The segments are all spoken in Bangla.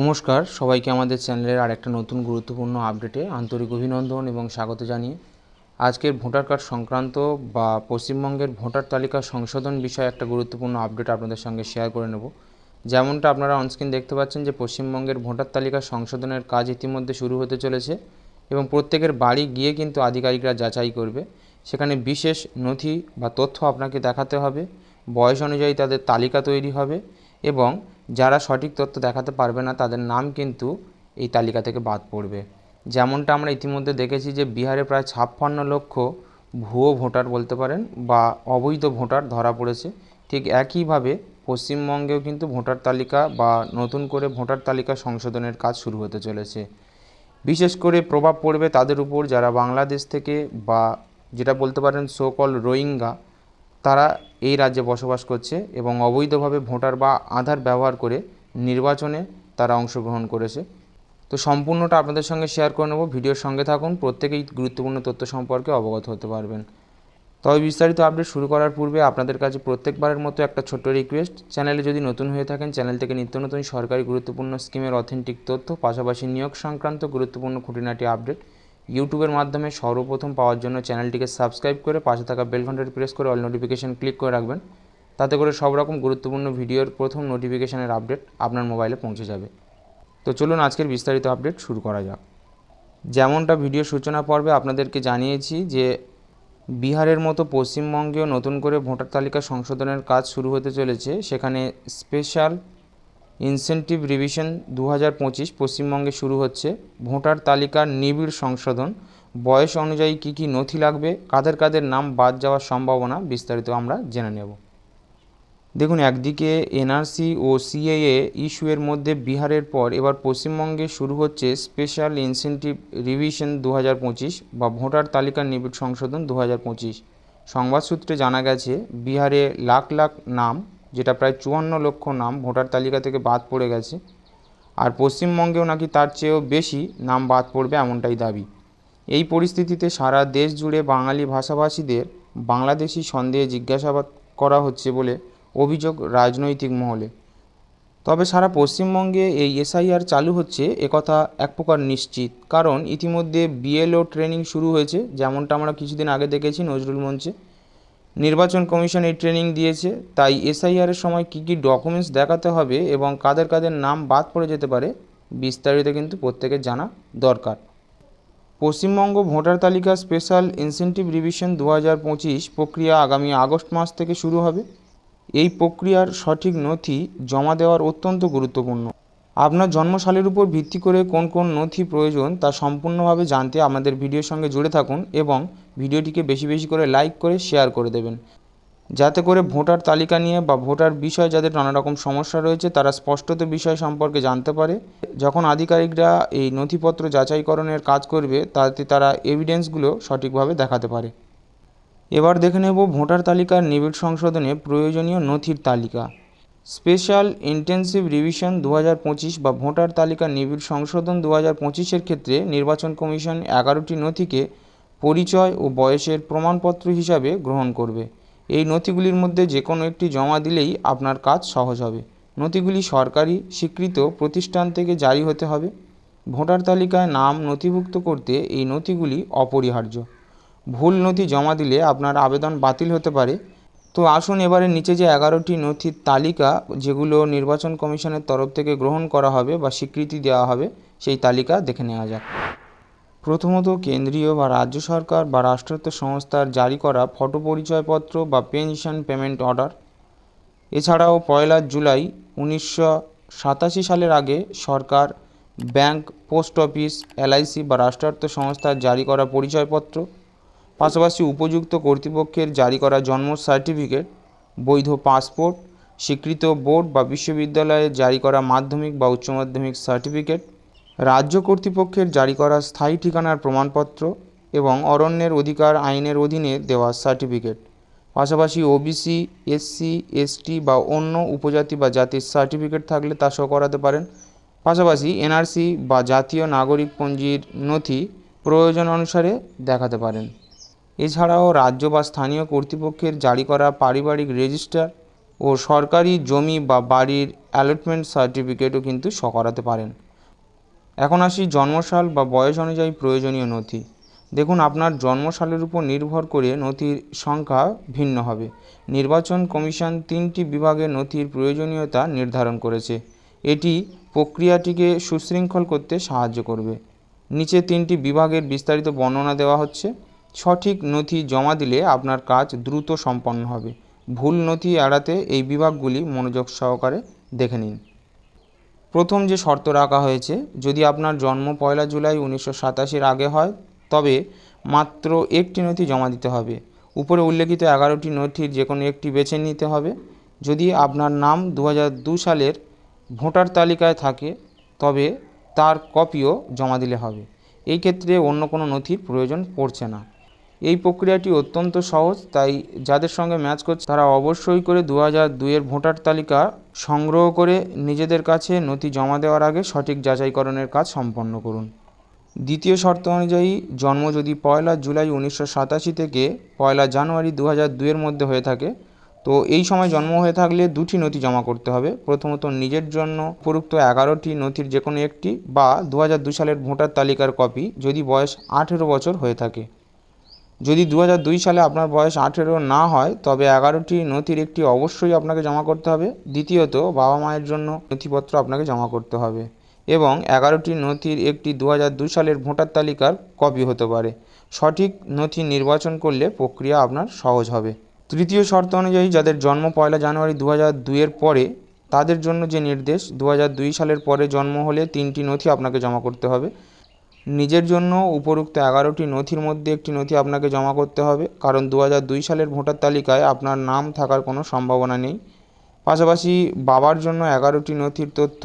নমস্কার, সবাইকে আমাদের চ্যানেলের আর একটা নতুন গুরুত্বপূর্ণ আপডেটে আন্তরিক অভিনন্দন এবং স্বাগত জানিয়ে। আজকের ভোটার কার্ড সংক্রান্ত বা পশ্চিমবঙ্গের ভোটার তালিকা সংশোধন বিষয়ে একটা গুরুত্বপূর্ণ আপডেট আপনাদের সঙ্গে শেয়ার করে নেব। যেমনটা আপনারা অনস্ক্রিন দেখতে পাচ্ছেন যে পশ্চিমবঙ্গের ভোটার তালিকা সংশোধনের কাজ ইতিমধ্যে শুরু হতে চলেছে এবং প্রত্যেকের বাড়ি গিয়ে কিন্তু আধিকারিকরা যাচাই করবে। সেখানে বিশেষ নথি বা তথ্য আপনাকে দেখাতে হবে, বয়স অনুযায়ী তাদের তালিকা তৈরি হবে এবং যারা সঠিক তথ্য দেখাতে পারবে না, তাদের নাম কিন্তু এই তালিকা থেকে বাদ পড়বে। যেমনটা আমরা ইতিমধ্যে দেখেছি যে বিহারে প্রায় ছাপ্পান্ন লক্ষ ভুয়ো ভোটার বলতে পারেন বা অবৈধ ভোটার ধরা পড়েছে। ঠিক একইভাবে পশ্চিমবঙ্গেও কিন্তু ভোটার তালিকা বা নতুন করে ভোটার তালিকা সংশোধনের কাজ শুরু হতে চলেছে। বিশেষ করে প্রভাব পড়বে তাদের উপর যারা বাংলাদেশ থেকে বা যেটা বলতে পারেন সোকল রোহিঙ্গা তারা এই রাজ্যে বসবাস করছে এবং অবৈধভাবে ভোটার বা আধার ব্যবহার করে নির্বাচনে তারা অংশগ্রহণ করেছে। তো সম্পূর্ণটা আপনাদের সঙ্গে শেয়ার করে নেব। ভিডিওর সঙ্গে থাকুন, প্রত্যেকেই গুরুত্বপূর্ণ তথ্য সম্পর্কে অবগত হতে পারবেন। তবে বিস্তারিত আপডেট শুরু করার পূর্বে আপনাদের কাছে প্রত্যেকবারের মতো একটা ছোট্ট রিকোয়েস্ট চ্যানেলে যদি নতুন হয়ে থাকেন, চ্যানেল থেকে নিত্য নতুন সরকারি গুরুত্বপূর্ণ স্কিমের অথেন্টিক তথ্য, পাশাপাশি নিয়োগ সংক্রান্ত গুরুত্বপূর্ণ খুঁটিনাটি আপডেট ইউটিউবের মাধ্যমে সর্বপ্রথম পাওয়ার জন্য চ্যানেলটিকে সাবস্ক্রাইব করে পাশে থাকা বেল ঘন্টাটি প্রেস করে অল নোটিফিকেশন ক্লিক করে রাখবেন। তাতে করে সব রকম গুরুত্বপূর্ণ ভিডিওর প্রথম নোটিফিকেশানের আপডেট আপনার মোবাইলে পৌঁছে যাবে। তো চলুন আজকের বিস্তারিত আপডেট শুরু করা যাক। যেমনটা ভিডিও সূচনা পর্বে আপনাদেরকে জানিয়েছি যে, বিহারের মতো পশ্চিমবঙ্গেও নতুন করে ভোটার তালিকা সংশোধনের কাজ শুরু হতে চলেছে। সেখানে স্পেশাল ইনসেন্টিভ রিভিশন দু হাজার পঁচিশ পশ্চিমবঙ্গে শুরু হচ্ছে। ভোটার তালিকার নিবিড় সংশোধন। বয়স অনুযায়ী কী কী নথি লাগবে? কাদের কাদের নাম বাদ যাওয়ার সম্ভাবনা? বিস্তারিত আমরা জেনে নেব। দেখুন, একদিকে এনআরসি ও সিএএ ইস্যুয়ের মধ্যে বিহারের পর এবার পশ্চিমবঙ্গে শুরু হচ্ছে স্পেশাল ইনসেন্টিভ রিভিশন দু হাজার পঁচিশ বা ভোটার তালিকার নিবিড় সংশোধন দু হাজার পঁচিশ। সংবাদ সূত্রে জানা গেছে, বিহারে লাখ লাখ নাম যেটা প্রায় চুয়ান্ন লক্ষ নাম ভোটার তালিকা থেকে বাদ পড়ে গেছে। আর পশ্চিমবঙ্গেও নাকি তার চেয়েও বেশি নাম বাদ পড়বে এমনটাই দাবি। এই পরিস্থিতিতে সারা দেশ জুড়ে বাঙালি ভাষাভাষীদের বাংলাদেশি সন্দেহে জিজ্ঞাসাবাদ করা হচ্ছে বলে অভিযোগ রাজনৈতিক মহলে। তবে সারা পশ্চিমবঙ্গে এই এসআইআর চালু হচ্ছে একথা এক প্রকার নিশ্চিত। কারণ ইতিমধ্যে বিএলও ট্রেনিং শুরু হয়েছে, যেমনটা আমরা কিছুদিন আগে দেখেছি নজরুল মঞ্চে। নির্বাচন কমিশন এই ট্রেনিং দিয়েছে, তাই এসআইআরের সময় কী কী ডকুমেন্টস দেখাতে হবে এবং কাদের কাদের নাম বাদ পড়ে যেতে পারে, বিস্তারিত কিন্তু প্রত্যেকের জানা দরকার। পশ্চিমবঙ্গ ভোটার তালিকা স্পেশাল ইনসেন্টিভ রিভিশন দু হাজার পঁচিশ প্রক্রিয়া আগামী আগস্ট মাস থেকে শুরু হবে। এই প্রক্রিয়ার সঠিক নথি জমা দেওয়ার অত্যন্ত গুরুত্বপূর্ণ। আপনার জন্মসালের উপর ভিত্তি করে কোন কোন নথি প্রয়োজন তা সম্পূর্ণভাবে জানতে আমাদের ভিডিওর সঙ্গে জুড়ে থাকুন এবং ভিডিওটিকে বেশি বেশি করে লাইক করে শেয়ার করে দেবেন। যাতে করে ভোটার তালিকা নিয়ে বা ভোটার বিষয়ে যাদের নানা রকম সমস্যা রয়েছে তারা স্পষ্টত বিষয় সম্পর্কে জানতে পারে। যখন আধিকারিকরা এই নথিপত্র যাচাইকরণের কাজ করবে, তাতে তারা এভিডেন্সগুলো সঠিকভাবে দেখাতে পারে। এবার দেখে নেব ভোটার তালিকার নিবিড় সংশোধনে প্রয়োজনীয় নথির তালিকা। স্পেশাল ইন্টেন্সিভ রিভিশন দু হাজার পঁচিশ বা ভোটার তালিকা নিবিড় সংশোধন দু হাজার ক্ষেত্রে নির্বাচন কমিশন এগারোটি নথিকে পরিচয় ও বয়সের প্রমাণপত্র হিসাবে গ্রহণ করবে। এই নথিগুলির মধ্যে যে কোনো একটি জমা দিলেই আপনার কাজ সহজ হবে। নথিগুলি সরকারি, স্বীকৃত প্রতিষ্ঠান থেকে জারি হতে হবে। ভোটার তালিকায় নাম নথিভুক্ত করতে এই নথিগুলি অপরিহার্য। ভুল নথি জমা দিলে আপনার আবেদন বাতিল হতে পারে। তো আসুন এবারে নিচে যে এগারোটি নথির তালিকা, যেগুলো নির্বাচন কমিশনের তরফ থেকে গ্রহণ করা হবে বা স্বীকৃতি দেওয়া হবে, সেই তালিকা দেখে নেওয়া যাক। প্রথমত, কেন্দ্রীয় বা রাজ্য সরকার বা রাষ্ট্রায়ত্ত সংস্থার জারি করা ফটো পরিচয়পত্র বা পেনশন পেমেন্ট অর্ডার। এছাড়াও, পয়লা জুলাই উনিশশো সাতাশি সালের আগে সরকার, ব্যাংক, পোস্ট অফিস, এলআইসি বা রাষ্ট্রায়ত্ত সংস্থার জারি করা পরিচয়পত্র পাশাপাশি উপযুক্ত কর্তৃপক্ষের জারি করা জন্ম সার্টিফিকেট, বৈধ পাসপোর্ট, স্বীকৃত বোর্ড বা বিশ্ববিদ্যালয়ে জারি করা মাধ্যমিক বা উচ্চ মাধ্যমিক সার্টিফিকেট, রাজ্য কর্তৃপক্ষের জারি করা স্থায়ী ঠিকানার প্রমাণপত্র এবং অরণ্যের অধিকার আইনের অধীনে দেওয়া সার্টিফিকেট। পাশাপাশি ওবিসি এসসি এসটি বা অন্য উপজাতি বা জাতির সার্টিফিকেট থাকলে তা শো করাতে পারেন। পাশাপাশি এনআরসি বা জাতীয় নাগরিক পঞ্জির নথি প্রয়োজন অনুসারে দেখাতে পারেন। এছাড়াও রাজ্য বা স্থানীয় কর্তৃপক্ষের জারি করা পারিবারিক রেজিস্টার ও সরকারি জমি বা বাড়ির অ্যালটমেন্ট সার্টিফিকেটও কিন্তু শ করাতে পারেন। এখন আসি জন্মসাল বা বয়স অনুযায়ী প্রয়োজনীয় নথি। দেখুন, আপনার জন্মসালের উপর নির্ভর করে নথির সংখ্যা ভিন্ন হবে। নির্বাচন কমিশন তিনটি বিভাগে নথির প্রয়োজনীয়তা নির্ধারণ করেছে। এটি প্রক্রিয়াটিকে সুশৃঙ্খল করতে সাহায্য করবে। নিচে তিনটি বিভাগের বিস্তারিত বর্ণনা দেওয়া হচ্ছে। সঠিক নথি জমা দিলে আপনার কাজ দ্রুত সম্পন্ন হবে। ভুল নথি এড়াতে এই বিভাগগুলি মনোযোগ সহকারে দেখে নিন। প্রথম যে শর্ত রাখা হয়েছে, যদি আপনার জন্ম পয়লা জুলাই উনিশশো সাতাশির আগে হয়, তবে মাত্র একটি নথি জমা দিতে হবে। উপরে উল্লেখিত এগারোটি নথির যে কোনো একটি বেছে নিতে হবে। যদি আপনার নাম দু সালের ভোটার তালিকায় থাকে, তবে তার কপিও জমা দিলে হবে। এই ক্ষেত্রে অন্য কোনো নথির প্রয়োজন পড়ছে না। এই প্রক্রিয়াটি অত্যন্ত সহজ, তাই যাদের সঙ্গে ম্যাচ করছে তারা অবশ্যই করে দু হাজার দুইয়ের ভোটার তালিকা সংগ্রহ করে নিজেদের কাছে নথি জমা দেওয়ার আগে সঠিক যাচাইকরণের কাজ সম্পন্ন করুন। দ্বিতীয় শর্ত অনুযায়ী জন্ম যদি পয়লা জুলাই উনিশশো সাতাশি থেকে পয়লা জানুয়ারি দু হাজার দুইয়ের মধ্যে হয়ে থাকে, তো এই সময় জন্ম হয়ে থাকলে দুটি নথি জমা করতে হবে। প্রথমত নিজের জন্য উপরুক্ত এগারোটি নথির যে কোনো একটি বা দু হাজার দুই সালের ভোটার তালিকার কপি যদি বয়স আঠেরো বছর হয়ে থাকে। যদি দু সালে আপনার বয়স আঠেরো না হয়, তবে এগারোটি নথির একটি অবশ্যই আপনাকে জমা করতে হবে। দ্বিতীয়ত, বাবা মায়ের জন্য নথিপত্র আপনাকে জমা করতে হবে এবং এগারোটি নথির একটি দু সালের ভোটার তালিকার কপি হতে পারে। সঠিক নথি নির্বাচন করলে প্রক্রিয়া আপনার সহজ হবে। তৃতীয় শর্ত অনুযায়ী, যাদের জন্ম পয়লা জানুয়ারি দু দুইয়ের পরে, তাদের জন্য যে নির্দেশ দু সালের পরে জন্ম হলে তিনটি নথি আপনাকে জমা করতে হবে। নিজের জন্য উপরোক্ত এগারোটি নথির মধ্যে একটি নথি আপনাকে জমা করতে হবে, কারণ দু দুই সালের ভোটার তালিকায় আপনার নাম থাকার কোনো সম্ভাবনা নেই। পাশাপাশি বাবার জন্য এগারোটি নথির তথ্য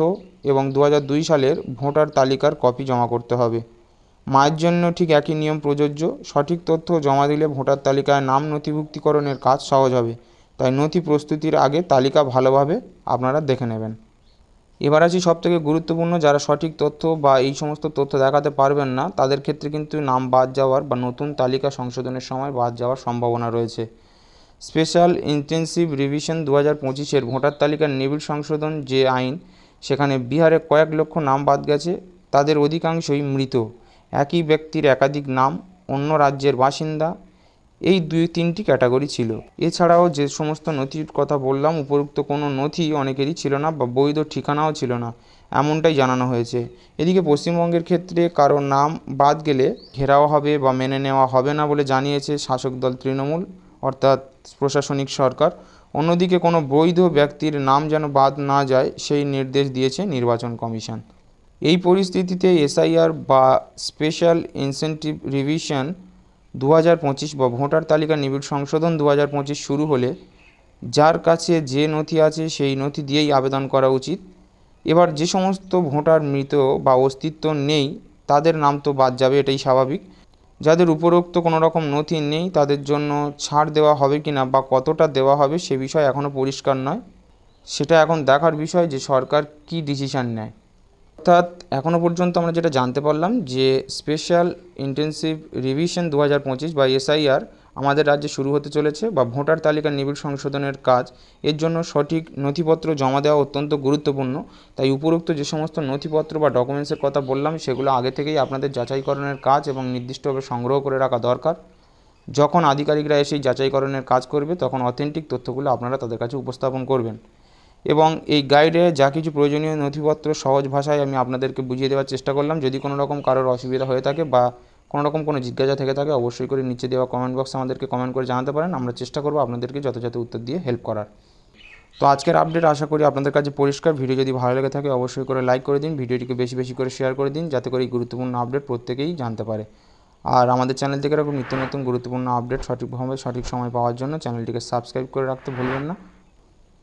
এবং দু দুই সালের ভোটার তালিকার কপি জমা করতে হবে। মায়ের জন্য ঠিক একই নিয়ম প্রযোজ্য, সঠিক তথ্য জমা দিলে ভোটার তালিকায় নাম নথিভুক্তিকরণের কাজ সহজ হবে। তাই নথি প্রস্তুতির আগে তালিকা ভালোভাবে আপনারা দেখে নেবেন। এবার আছি সবথেকে গুরুত্বপূর্ণ, যারা সঠিক তথ্য বা এই সমস্ত তথ্য দেখাতে পারবেন না, তাদের ক্ষেত্রে কিন্তু নাম বাদ যাওয়ার বা নতুন তালিকা সংশোধনের সময় বাদ যাওয়ার সম্ভাবনা রয়েছে। স্পেশাল ইন্টেন্সিভ রিভিশন দু হাজার পঁচিশের ভোটার তালিকার নিবিড় সংশোধন যে আইন, সেখানে বিহারে কয়েক লক্ষ নাম বাদ গেছে, তাদের অধিকাংশই মৃত। একই ব্যক্তির একাধিক নাম, অন্য রাজ্যের বাসিন্দা এই দুই তিনটি ক্যাটাগরি ছিল। এছাড়াও যে সমস্ত নথির কথা বললাম, উপরুক্ত কোনো নথি অনেকেরই ছিল না বা বৈধ ঠিকানাও ছিল না, এমনটাই জানানো হয়েছে। এদিকে পশ্চিমবঙ্গের ক্ষেত্রে কারও নাম বাদ গেলে ঘেরাও হবে বা মেনে নেওয়া হবে না বলে জানিয়েছে শাসক দল তৃণমূল, অর্থাৎ প্রশাসনিক সরকার। অন্যদিকে কোনো বৈধ ব্যক্তির নাম যেন বাদ না যায়, সেই নির্দেশ দিয়েছে নির্বাচন কমিশন। এই পরিস্থিতিতে এসআইআর বা স্পেশাল ইনসেন্টিভ রিভিশন দু হাজার পঁচিশ বা ভোটার তালিকা নিবিড় সংশোধন দু হাজার পঁচিশ শুরু হলে যার কাছে যে নথি আছে সেই নথি দিয়েই আবেদন করা উচিত। এবার যে সমস্ত ভোটার মৃত বা অস্তিত্ব নেই, তাদের নাম তো বাদ যাবে, এটাই স্বাভাবিক। যাদের উপরোক্ত কোনো রকম নথি নেই, তাদের জন্য ছাড় দেওয়া হবে কি না বা কতটা দেওয়া হবে সে বিষয় এখনও পরিষ্কার নয়। সেটা এখন দেখার বিষয় যে সরকার কী ডিসিশান নেয়। অর্থাৎ এখনও পর্যন্ত আমরা যেটা জানতে পারলাম যে স্পেশাল ইন্টেন্সিভ রিভিশন দু হাজার পঁচিশ বা এসআইআর আমাদের রাজ্যে শুরু হতে চলেছে বা ভোটার তালিকার নিবিড় সংশোধনের কাজ। এর জন্য সঠিক নথিপত্র জমা দেওয়া অত্যন্ত গুরুত্বপূর্ণ। তাই উপরোক্ত যে সমস্ত নথিপত্র বা ডকুমেন্টসের কথা বললাম, সেগুলো আগে থেকেই আপনাদের যাচাইকরণের কাজ এবং নির্দিষ্টভাবে সংগ্রহ করে রাখা দরকার। যখন আধিকারিকরা এসে যাচাইকরণের কাজ করবে, তখন অথেন্টিক তথ্যগুলো আপনারা তাদের কাছে উপস্থাপন করবেন। এবং এই গাইডে যা কিছু প্রয়োজনীয় নথিপত্র সহজ ভাষায় আমি আপনাদেরকে বুঝিয়ে দেওয়ার চেষ্টা করলাম। যদি কোনো রকম কারোর অসুবিধা হয়ে থাকে বা কোনো রকম কোনো জিজ্ঞাসা থেকে থাকে, অবশ্যই করে নিচে দেওয়া কমেন্ট বক্সে আমাদেরকে কমেন্ট করে জানাতে পারেন। আমরা চেষ্টা করব আপনাদেরকে যথাযথ উত্তর দিয়ে হেল্প করার। তো আজকের আপডেট আশা করি আপনাদের কাছে পরিষ্কার। ভিডিও যদি ভালো লেগে থাকে, অবশ্যই করে লাইক করে দিন। ভিডিওটিকে বেশি বেশি করে শেয়ার করে দিন, যাতে করে এই গুরুত্বপূর্ণ আপডেট প্রত্যেকেই জানতে পারে। আর আমাদের চ্যানেল থেকে এরকম নিত্য নতুন গুরুত্বপূর্ণ আপডেট সঠিকভাবে সঠিক সময় পাওয়ার জন্য চ্যানেলটিকে সাবস্ক্রাইব করে রাখতে ভুলবেন না।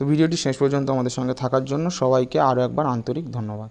তো ভিডিওটি শেষ পর্যন্ত আমাদের সঙ্গে থাকার জন্য সবাইকে আরও একবার আন্তরিক ধন্যবাদ।